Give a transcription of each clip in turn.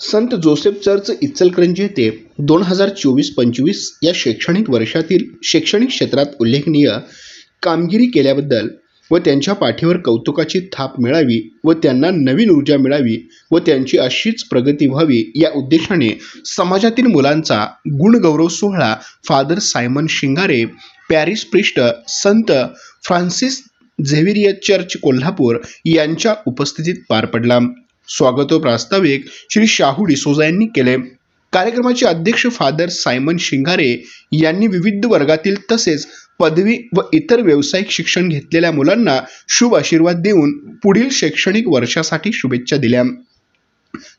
संत Joseph church Ichalkaranji येथे दोन हजार चोवीस पंचवीस या शैक्षणिक वर्षातील शैक्षणिक क्षेत्रात उल्लेखनीय कामगिरी केल्याबद्दल व त्यांच्या पाठीवर कौतुकाची थाप मिळावी व त्यांना नवीन ऊर्जा मिळावी व त्यांची अशीच प्रगती व्हावी या उद्देशाने समाजातील मुलांचा गुणगौरव सोहळा फादर सायमन शिंगारे पॅरिस पृष्ठ संत फ्रान्सिस झेव्हिरिय चर्च कोल्हापूर यांच्या उपस्थितीत पार पडला. स्वागतो प्रास्ताविक श्री शाहू डिसोजा यांनी केले. कार्यक्रमाचे अध्यक्ष फादर सायमन शिंगारे यांनी विविध वर्गातील तसेच पदवी व इतर व्यावसायिक शिक्षण घेतलेल्या मुलांना शुभ आशीर्वाद देऊन पुढील शैक्षणिक वर्षासाठी शुभेच्छा दिल्या.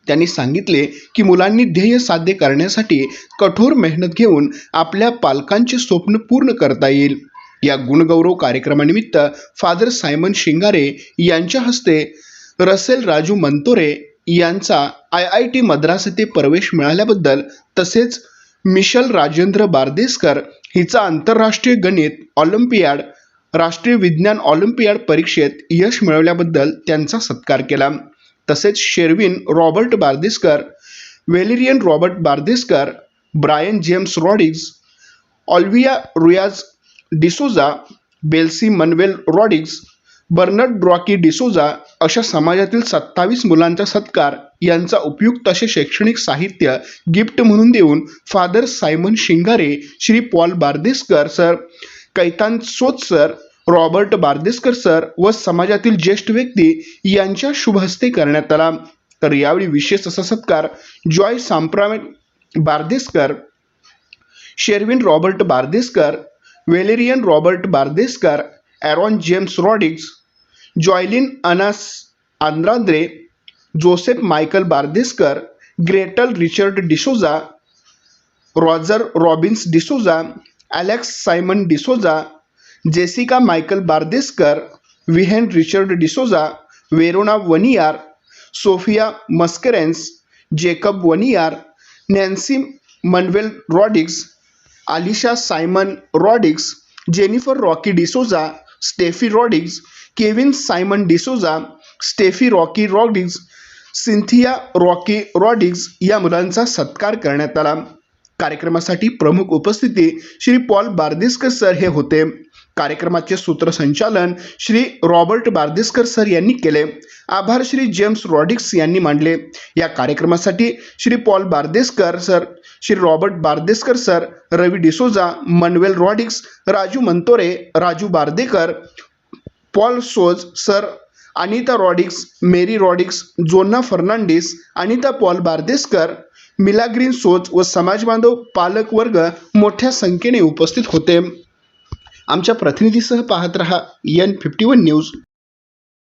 त्यांनी सांगितले की मुलांनी ध्येय साध्य करण्यासाठी कठोर मेहनत घेऊन आपल्या पालकांचे स्वप्न पूर्ण करता येईल. या गुणगौरव कार्यक्रमानिमित्त फादर सायमन शिंगारे यांच्या हस्ते रसेल राजू मंतोरे यांचा आय आय टी मद्रास येथे प्रवेश मिळाल्याबद्दल तसेच मिशल राजेंद्र बारदेसकर हिचा आंतरराष्ट्रीय गणित ऑलिम्पियाड राष्ट्रीय विज्ञान ऑलिम्पियाड परीक्षेत यश मिळवल्याबद्दल त्यांचा सत्कार केला. तसेच Sherwin Robert Bardeskar Valerian Robert Bardeskar Brian James Rodrigues Olivia रुयाज D'Souza Belsy Manuel Rodrigues Bernard ड्रॉकी D'Souza अशा समाजातील सत्तावीस मुलांचा सत्कार यांचा उपयुक्त असे शैक्षणिक साहित्य गिफ्ट म्हणून देऊन Father Simon Shingare Shri Paul Bardeskar sir Caitan सोत सर रॉबर्ट बार्देसकर सर व समाजातील ज्येष्ठ व्यक्ती यांच्या शुभहस्ते करण्यात आला. तर यावेळी विशेष असा सत्कार Joy सांप्रामे Bardeskar Sherwin Robert Bardeskar Valerian Robert Bardeskar Aaron James Rodrigues Joylin अनास आंद्रांद्रे Joseph Michael Bardeskar Gretel Richard D'Souza Roger Robbins D'Souza Alex Simon D'Souza Jessica Michael Bardeskar विहेन Richard D'Souza Verona Vaniyar Sophia Mascarenhas Jacob Vaniyar Nancy Manuel Rodrigues Alisha Simon Rodrigues Jennifer Rocky D'Souza Steffi Rodrigues Kevin Simon D'Souza Steffi Rocky Rodrigues Cynthia Rocky Rodrigues या मुलांचा सत्कार करण्यात आला. कार्यक्रमासाठी प्रमुख उपस्थिती Shri Paul Bardeskar sir हे होते. कार्यक्रमाचे सूत्रसंचालन श्री रॉबर्ट बार्देस्कर सर यांनी केले. आभार श्री जेम्स रॉडिक्स यांनी मांडले. या कार्यक्रमासाठी Shri Paul Bardeskar sir Shri Robert Bardeskar sir Ravi D'Souza Manuel Rodrigues Raju मंतोरे Raju Bardekar Paul सोज sir Anita Rodrigues Mary Rodrigues Joanna Fernandes Anita Paul Bardeskar Milagrin सोच व समाजबांधव पालक वर्ग मोठ्या संख्येने उपस्थित होते. आमच्या प्रतिनिधीसह पाहत रहा एन फिफ्टी वन न्यूज